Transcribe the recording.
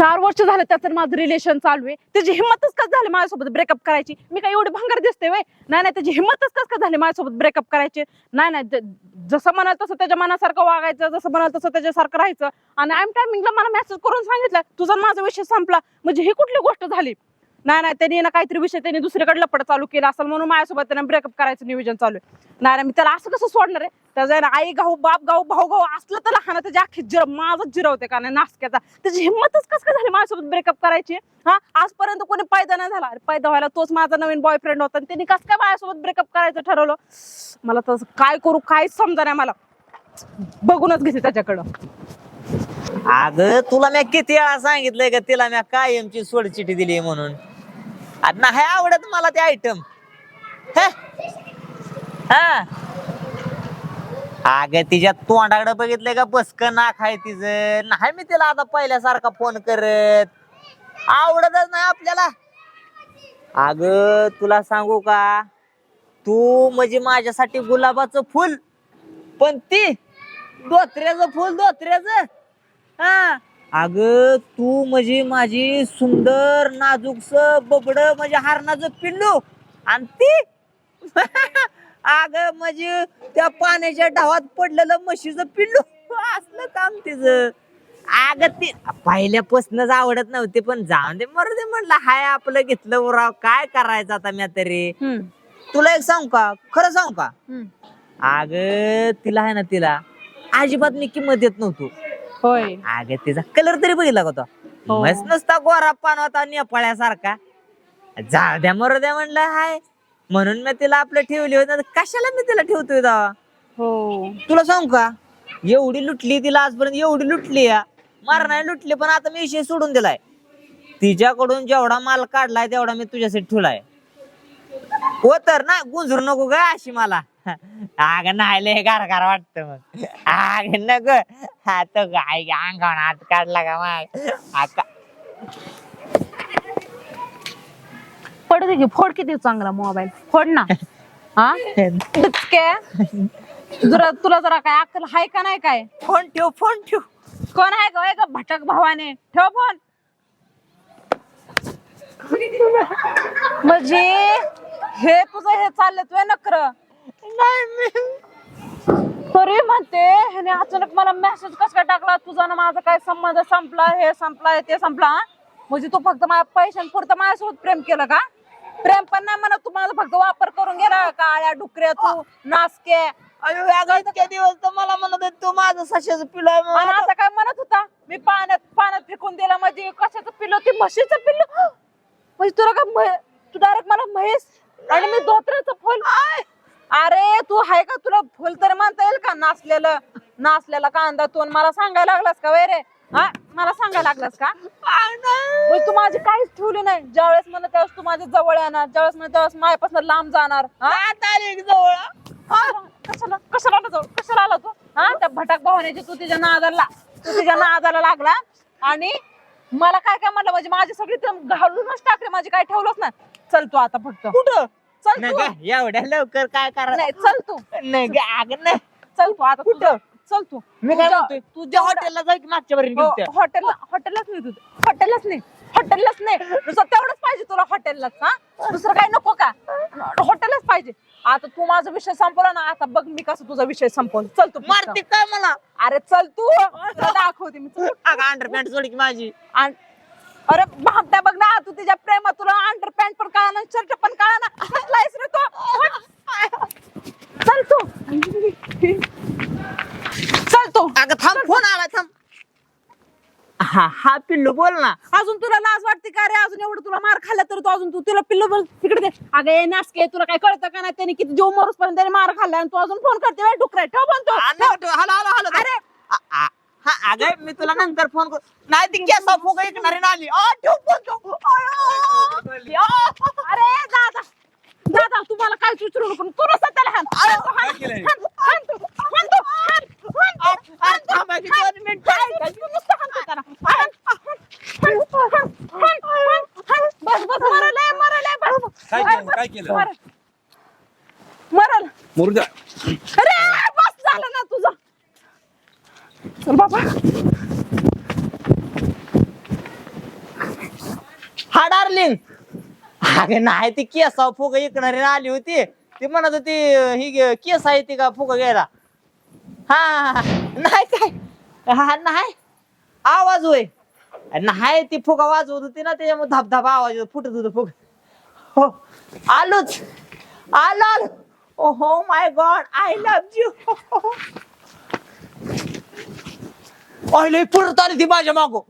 चार वर्ष झालं त्याचं माझं रिलेशन चालू आहे. त्याची हिंमतच कस झाली माझ्यासोबत ब्रेकअप करायची? मी काय एवढी भंगार दिसते वय नाही नाही त्याची हिंमतच कस का झाली माझ्यासोबत ब्रेकअप करायची? नाही नाही ज- जसं म्हणाल तसं त्याच्या मनासारखं वागायचं जसं म्हणाल तसं त्याच्यासारखं राहायचं. आणि आयम टायमिंगला मला मेसेज करून सांगितलं तुझा माझा विषय संपला. म्हणजे ही कुठली गोष्ट झाली? नाही नाही त्यांनी ना काहीतरी विषय त्यांनी दुसरीकडे लपड चालू केला असेल म्हणून माझ्यासोबत त्याने ब्रेकअप करायचं नियोजन चालू आहे. नाही मी त्याला असं कसं सोडणार आहे? त्याचा आहे ना आई गाऊ बाप गाऊ भाऊ गाऊ असलं तर लहान त्याची अख्खी जिर माझंच जिरवते का नाही नासक्याचा? त्याची हिंमतच कस काय झाली माझ्यासोबत ब्रेकअप करायची? हा आजपर्यंत कोणी पैदा नाही झाला. अरे पैदा व्हायला तोच माझा नवीन बॉयफ्रेंड होता आणि त्यांनी कस काय माझ्यासोबत ब्रेकअप करायचं ठरवलं? मला तसं काय करू काहीच समजा नाही मला. बघूनच घेते त्याच्याकडं. अगं तुला मी किती वेळा सांगितलंय का तिला मी कायमची सोडचिठी दिली म्हणून. नाही आवडत मला ते आयटम हा? अगं तिच्या तोंडाकडे बघितलंय का? बसक नाक आहे तिचं. नाही मी तिला आता पहिल्यासारखा फोन करत. आवडतच नाही आपल्याला. अग तुला सांगू का? तू म्हणजे माझ्यासाठी गुलाबाचं फुल. पण ती दोत्र्याचं फुल दोत्र्याचं हा. अग तू म्हणजे माझी सुंदर नाजूकस बबड म्हणजे हारणाचं पिल्लू. आणि ती? अग म्हणजे त्या पाण्याच्या ढावात पडलेलं म्हशीचं पिल्लू. असलं काम तिचं. अग ती पहिल्यापासूनच आवडत नव्हती पण जाऊन दे मरू दे म्हणलं हाय आपलं घेतलं उराव काय करायचं आता मी तरी? तुला एक सांगू का? खरं सांगू का? अग तिला आहे ना तिला अजिबात मी किंमत देत नव्हतो. होय. अगं तिचा कलर तरी बघितला का तो? हो. मस्त नुसता गोरा पान होता नेपाळ्यासारखा. जाऊ द्या मरू द्या म्हणलं हाय. म्हणून मी तिला आपलं ठेवली होती आता कशाला मी तिला ठेवतोय तेव्हा? हो. तुला सांगू का? एवढी लुटली तिला आजपर्यंत एवढी लुटली या. मारणार लुटली पण आता मी विषय सोडून दिलाय. तिच्याकडून जेवढा माल काढलाय तेवढा मी तुझ्यासाठी ठेवलाय. हो तर ना गुंजरू नको ग अशी मला. अग नाही लय गार गार वाटत मग. अग नको. हा तो गाय अंगावर हात काढला का मग. आका पडू दे की फोड किती चांगला मोबाईल. फोड ना. हा? डुचके. जरा तुला जरा काय अक्कल हाय का नाही काय? फोन ठेव फोन ठेव. कोण आहे का का भटक भावाने. ठेव फोन. म्हणजे हे तुझं हे चाललं तुझं नकर तरी म्हणते ह्याने अचानक मला मेसेज कस काय टाकला? तुझा ना माझा काय संबंध संपला? हे संपला ते संपला हा? म्हणजे तू फक्त माझ्या पैशांपुरतं माझ्यासोबत प्रेम केलं का? प्रेम पण नाही म्हणत तू माझा फक्त वापर करून गेला. काळ्या डुकऱ्या तू नासके. दिवस तर मला म्हणत होती, तू माझं सशाचं पिलं आहे आणि म्हणून. आता काय म्हणत होता? मी पाण्यात पाण्यात फेकून दिला म्हणजे कशाचं पिल्लो ती म्हशीचं पिल्लो म्हणजे तुला का तू डायरेक्ट मला म्हैस? आणि मी धोत्र्याचं फुल? तू आहे का? तुला फुल तरी म्हणता येईल का? नाचलेलं नाचलेला कांदा तू मला सांगायला लागलास का वे रे हा? मला सांगायला लागलास का? म्हणजे तू माझी काहीच ठेवली नाही. ज्यावेळेस म्हणत त्यावेळेस तू माझ्या जवळ येणार. ज्यावेळेस म्हणत त्यावेळेस माझ्यापासून लांब जाणार. हा? जवळ. हा, कशाला? कशाला आला तो? कशाला आला तो? हा? त्या भटाक भावनेची तू तिच्या नादाला तू तिच्या नादाला लागला. आणि मला काय काय म्हणलं? म्हणजे माझी सगळी घालूनच टाकले. माझी काय ठेवलंच नाही. चल तू आता फक्त. कुठं? चल तू. एवढ्या लवकर काय करा नाही चल तू. नाही गं, अगं नाही. चल तू आता कुठं? तुझं- चल तू. मी काय तुझ्या- म्हणतोय? तू त्या जेवढा- हॉटेलला जाऊ की मागच्या बरी हॉटेलला हॉटेललाच नाही तू हॉटेललाच नाही. हॉटेललाच नाही. नुसतं तेवढंच पाहिजे तुला हॉटेललाच हा? दुसरं काही नको का? हॉटेलच पाहिजे. आता तू माझा विषय संपवला ना आता बघ मी कसं तुझा विषय संपवला. चल तू. मारते काय मला? अरे चल तू. तुला दाखवते मी. चल. अगं अंडरपॅन्ट सोड की माझी. आण- अरे भामट्या बघ ना तू तिच्या प्रेमात तुला अंडर पॅन्ट पण कळा ना शर्ट पण कळा ना. आहेस रे तो. चल तू. चल तू. अगं थांब फोन आला थांब. हा हा पिल्लू बोल ना. अजून तुला लाज वाटते का रे? अजून एवढं तुला मार खाल्ला तर तू अजून तू तिला पिल्लू बोल. तिकडे दे. अगं ये नासके तुला काय कळतं का नाही? त्याने किती जीव मरूस पर्यंत त्याने मार खाल्ला आणि तू अजून फोन करते "ए, डुकरे ठेव पण तो. Hello hello hello. अरे हा अगं मी तुला फ़ोन कर नाही ती केसा फुगा ऐकणारी. या. अरे दादा दादा काय नको तू तू, तू, तू, तू, अरे, अरे, तू, की तू तू. बस बस बस. काय केलं, काय केलं? मरल. अरे चल बाबा. हा डार्लिंग. अगे नाही ती केस फुग इकणारी आली होती. ती म्हणत होती ही केस आहे ती का फुग घ्यायला? हा नाही काय? हा नाही. आवाज होय. नाही ती फुगा वाजवत होती ना त्याच्यामुळे धबधब आवाज फुटत होत फुग. हो आलोच. आलो आलो. हो my god I love you अहिले पुरत आली ती माझ्या मागो.